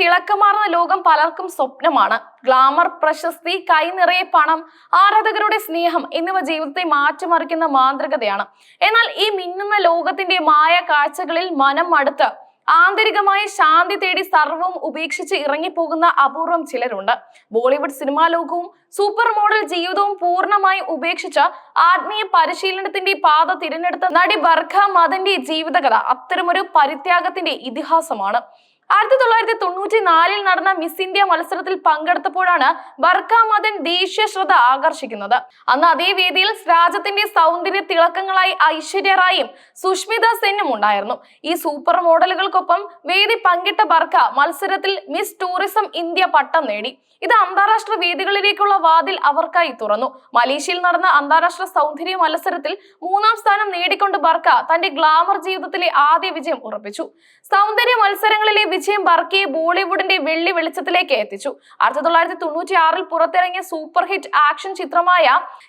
തിളക്കമാർന്ന ലോകം പലർക്കും സ്വപ്നമാണ്. ഗ്ലാമർ പ്രശസ്തി കൈനിറയെ പണം ആരാധകരുടെ സ്നേഹം എന്നിവ ജീവിതത്തെ മാറ്റിമറിക്കുന്ന മാന്ത്രികതയാണ്. എന്നാൽ ഈ മിന്നുന്ന ലോകത്തിന്റെ മായ കാഴ്ചകളിൽ മനം മടുത്ത് ആന്തരികമായ ശാന്തി തേടി സർവവും ഉപേക്ഷിച്ച് ഇറങ്ങിപ്പോകുന്ന അപൂർവം ചിലരുണ്ട്. ബോളിവുഡ് സിനിമാ ലോകവും സൂപ്പർ മോഡൽ ജീവിതവും പൂർണമായി ഉപേക്ഷിച്ച് ആത്മീയ പരിശീലനത്തിന്റെ പാത തിരഞ്ഞെടുത്ത നടി ബർഖ മദന്റെ ജീവിതകഥ അത്തരമൊരു പരിത്യാഗത്തിന്റെ ഇതിഹാസമാണ്. ആയിരത്തി തൊള്ളായിരത്തി തൊണ്ണൂറ്റി നാലിൽ നടന്ന മിസ് ഇന്ത്യ മത്സരത്തിൽ പങ്കെടുത്തപ്പോഴാണ് ബർക്ക മദൻ ദേശീയ ശ്രദ്ധ ആകർഷിക്കുന്നത്. അന്ന് അതേ വേദിയിൽ രാജ്യത്തിന്റെ സൗന്ദര്യ തിളക്കങ്ങളായി ഐശ്വര്യ റായും സുഷ്മിത സെന്നും ഉണ്ടായിരുന്നു. ഈ സൂപ്പർ മോഡലുകൾക്കൊപ്പം വേദി പങ്കിട്ട ബർക്ക മത്സരത്തിൽ മിസ് ടൂറിസം ഇന്ത്യ പട്ടം നേടി. ഇത് അന്താരാഷ്ട്ര വേദികളിലേക്കുള്ള വാതിൽ അവർക്കായി തുറന്നു. മലേഷ്യയിൽ നടന്ന അന്താരാഷ്ട്ര സൗന്ദര്യ മത്സരത്തിൽ മൂന്നാം സ്ഥാനം നേടിക്കൊണ്ട് ബർക്ക തന്റെ ഗ്ലാമർ ജീവിതത്തിലെ ആദ്യ വിജയം ഉറപ്പിച്ചു. സൗന്ദര്യ മത്സരങ്ങളിലെ വിജയം ബർക്കിയെ ബോളിവുഡിന്റെ വെള്ളി വെളിച്ചത്തിലേക്ക് എത്തിച്ചു. ആയിരത്തി തൊള്ളായിരത്തി തൊണ്ണൂറ്റി ആറിൽ പുറത്തിറങ്ങിയ സൂപ്പർ ഹിറ്റ് ആക്ഷൻ ചിത്രമായ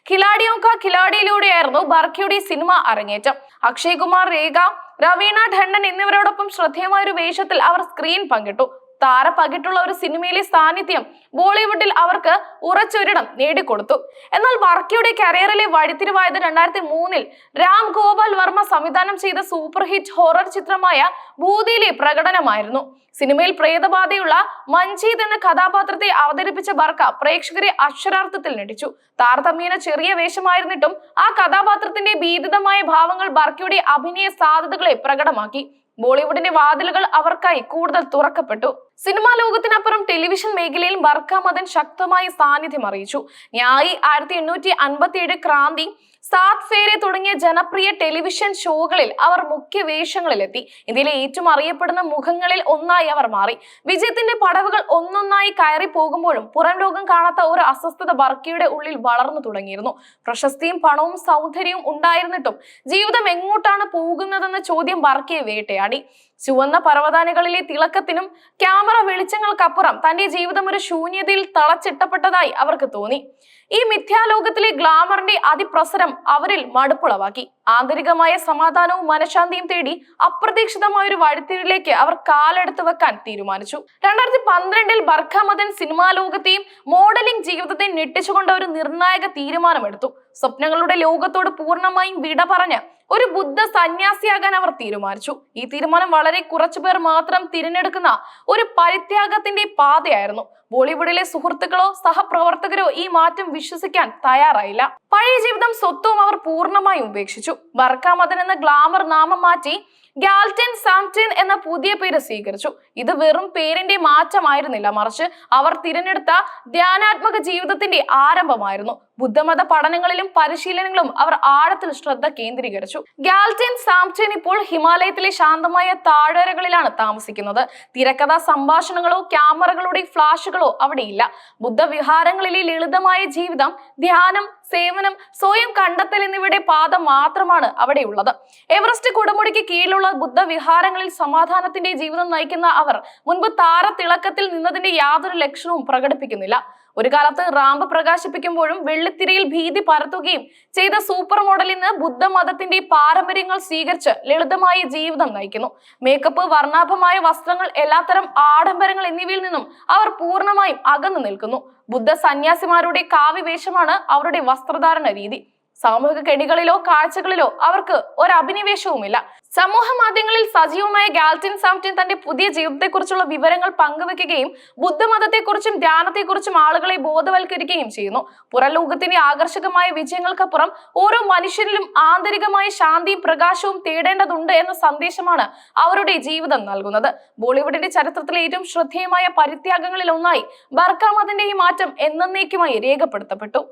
ഖിലാഡിയോ കാ ഖിലാഡിയിലൂടെയായിരുന്നു ബർക്കിയുടെ സിനിമ അരങ്ങേറ്റം. അക്ഷയ് കുമാർ രേഖ രവീണ ഠണ്ടൻ എന്നിവരോടൊപ്പം ശ്രദ്ധേയമായ ഒരു വേഷത്തിൽ അവർ സ്ക്രീൻ പങ്കിട്ടു. താരപ്പകിട്ടുള്ള ഒരു സിനിമയിലെ സാന്നിധ്യം ബോളിവുഡിൽ അവർക്ക് ഉറച്ചൊരിടം നേടിക്കൊടുത്തു. എന്നാൽ വർക്കിയുടെ കരിയറിലെ വഴിത്തിരിവായത് രണ്ടായിരത്തി മൂന്നിൽ രാം ഗോപാൽ വർമ്മ സംവിധാനം ചെയ്ത സൂപ്പർ ഹിറ്റ് ഹൊറർ ചിത്രമായ ഭൂതിയിലെ പ്രകടനമായിരുന്നു. സിനിമയിൽ പ്രേതബാധയുള്ള മഞ്ജീത് എന്ന കഥാപാത്രത്തെ അവതരിപ്പിച്ച ബർക്ക പ്രേക്ഷകരെ അക്ഷരാർത്ഥത്തിൽ നടിച്ചു താരതമ്യേന ചെറിയ വേഷമായിരുന്നിട്ടും ആ കഥാപാത്രത്തിന്റെ ഭീതിതമായ ഭാവങ്ങൾ ബർക്കയുടെ അഭിനയ സാധ്യതകളെ പ്രകടമാക്കി. ബോളിവുഡിന്റെ വാതിലുകൾ അവർക്കായി കൂടുതൽ തുറക്കപ്പെട്ടു. സിനിമാ ലോകത്തിനപ്പുറം ടെലിവിഷൻ മേഖലയിൽ ബർക്ക മദൻ ശക്തമായ സാന്നിധ്യം അറിയിച്ചു. ന്യായി ആയിരത്തി എണ്ണൂറ്റി അൻപത്തി ഏഴ് ക്രാന്തി സാത് ഫേരെ തുടങ്ങിയ ജനപ്രിയ ടെലിവിഷൻ ഷോകളിൽ അവർ മുഖ്യ വേഷങ്ങളിലെത്തി. ഇന്ത്യയിലെ ഏറ്റവും അറിയപ്പെടുന്ന മുഖങ്ങളിൽ ഒന്നായി അവർ മാറി. വിജയത്തിന്റെ പടവുകൾ ഒന്നൊന്നായി കയറി പോകുമ്പോഴും പുറം ലോകം കാണാത്ത ഒരു അസ്വസ്ഥത ബർക്കിയുടെ ഉള്ളിൽ വളർന്നു തുടങ്ങിയിരുന്നു. പ്രശസ്തിയും പണവും സൗന്ദര്യവും ഉണ്ടായിരുന്നിട്ടും ജീവിതം എങ്ങോട്ടാണ് പോകുന്നതെന്ന ചോദ്യം ബർക്കിയെ വേട്ടയാടി. ചുവന്ന പർവതാനികളിലെ തിളക്കത്തിനും ക്യാമറ വെളിച്ചങ്ങൾക്കപ്പുറം തന്റെ ജീവിതം ഒരു ശൂന്യതയിൽ തളച്ചിട്ടപ്പെട്ടതായി അവർക്ക് തോന്നി. ഈ മിഥ്യാലോകത്തിലെ ഗ്ലാമറിന്റെ അതിപ്രസരം അവരിൽ മടുപ്പുളവാക്കി. ആന്തരികമായ സമാധാനവും മനഃശാന്തിയും തേടി അപ്രതീക്ഷിതമായ ഒരു വഴിത്തിരിലേക്ക് അവർ കാലെടുത്തു വെക്കാൻ തീരുമാനിച്ചു. രണ്ടായിരത്തി പന്ത്രണ്ടിൽ ബർഖ മദൻ സിനിമാ ലോകത്തെയും മോഡലിംഗ് ജീവിതത്തെയും ഞെട്ടിച്ചുകൊണ്ട് ഒരു നിർണായക തീരുമാനമെടുത്തു. സ്വപ്നങ്ങളുടെ ലോകത്തോട് പൂർണമായും വിട പറഞ്ഞ് ഒരു ബുദ്ധ സന്യാസിയാകാൻ അവർ തീരുമാനിച്ചു. ഈ തീരുമാനം വളരെ കുറച്ചു പേർ മാത്രം തിരഞ്ഞെടുക്കുന്ന ഒരു പരിത്യാഗത്തിന്റെ പാതയായിരുന്നു. ബോളിവുഡിലെ സുഹൃത്തുക്കളോ സഹപ്രവർത്തകരോ ഈ മാറ്റം വിശ്വസിക്കാൻ തയ്യാറായില്ല. പഴയ ജീവിതം സ്വത്വവും അവർ പൂർണമായും ഉപേക്ഷിച്ചു. ബർക്ക മദൻ എന്ന ഗ്ലാമർ നാമം മാറ്റി ഗാൽറ്റൻ സാംറ്റിൻ എന്ന പുതിയ പേര് സ്വീകരിച്ചു. ഇത് വെറും പേരിന്റെ മാറ്റമായിരുന്നില്ല. മറിച്ച് അവർ തിരഞ്ഞെടുത്ത ധ്യാനാത്മക ജീവിതത്തിന്റെ ആരംഭമായിരുന്നു. ബുദ്ധമത പഠനങ്ങളിലും പരിശീലനങ്ങളും അവർ ആഴത്തിൽ ശ്രദ്ധ കേന്ദ്രീകരിച്ചു. ഗാൽറ്റൻ സാംറ്റിൻ ഇപ്പോൾ ഹിമാലയത്തിലെ ശാന്തമായ താഴ്വരകളിലാണ് താമസിക്കുന്നത്. തിരക്കഥാ സംഭാഷണങ്ങളോ ക്യാമറകളുടെ ഫ്ലാഷുകളോ അവിടെയില്ല. ബുദ്ധവിഹാരങ്ങളിലെ ലളിതമായ ജീവിതം ധ്യാനം സേവനം സ്വയം കണ്ടെത്തൽ എന്നിവയുടെ പാത മാത്രമാണ് അവിടെയുള്ളത്. എവറസ്റ്റ് കൊടുമുടിക്ക് കീഴിലുള്ള ബുദ്ധവിഹാരങ്ങളിൽ സമാധാനത്തിന്റെ ജീവിതം നയിക്കുന്ന അവർ മുൻപ് താരത്തിളക്കത്തിൽ നിന്നതിന്റെ യാതൊരു ലക്ഷണവും പ്രകടിപ്പിക്കുന്നില്ല. ഒരു കാലത്ത് റാമ്പ് പ്രകാശിപ്പിക്കുമ്പോഴും വെള്ളിത്തിരയിൽ ഭീതി പരത്തുകയും ചെയ്ത സൂപ്പർ മോഡൽ ഇന്ന് ബുദ്ധമതത്തിന്റെ പാരമ്പര്യങ്ങൾ സ്വീകരിച്ച് ലളിതമായ ജീവിതം നയിക്കുന്നു. മേക്കപ്പ് വർണാഭമായ വസ്ത്രങ്ങൾ എല്ലാത്തരം ആഡംബരങ്ങൾ എന്നിവയിൽ നിന്നും അവർ പൂർണമായും അകന്നു നിൽക്കുന്നു. ബുദ്ധ സന്യാസിമാരുടെ കാവ്യവേഷമാണ് അവരുടെ വസ്ത്രധാരണ രീതി. സാമൂഹിക കെണികളിലോ കാഴ്ചകളിലോ അവർക്ക് ഒരു അഭിനിവേശവുമില്ല സമൂഹ മാധ്യമങ്ങളിൽ സജീവമായ ഗാൽറ്റിൻ സാംറ്റിൻ തന്റെ പുതിയ ജീവിതത്തെക്കുറിച്ചുള്ള വിവരങ്ങൾ പങ്കുവെക്കുകയും ബുദ്ധമതത്തെക്കുറിച്ചും ധ്യാനത്തെക്കുറിച്ചും ആളുകളെ ബോധവൽക്കരിക്കുകയും ചെയ്യുന്നു. പുറലോകത്തിന്റെ ആകർഷകമായ വിജയങ്ങൾക്കപ്പുറം ഓരോ മനുഷ്യരിലും ആന്തരികമായ ശാന്തിയും പ്രകാശവും തേടേണ്ടതുണ്ട് എന്ന സന്ദേശമാണ് അവരുടെ ജീവിതം നൽകുന്നത്. ബോളിവുഡിന്റെ ചരിത്രത്തിലെ ഏറ്റവും ശ്രദ്ധേയമായ പരിത്യാഗങ്ങളിൽ ഒന്നായി ബർക്കാമതിന്റെ ഈ മാറ്റം എന്നേക്കുമായി രേഖപ്പെടുത്തപ്പെട്ടു.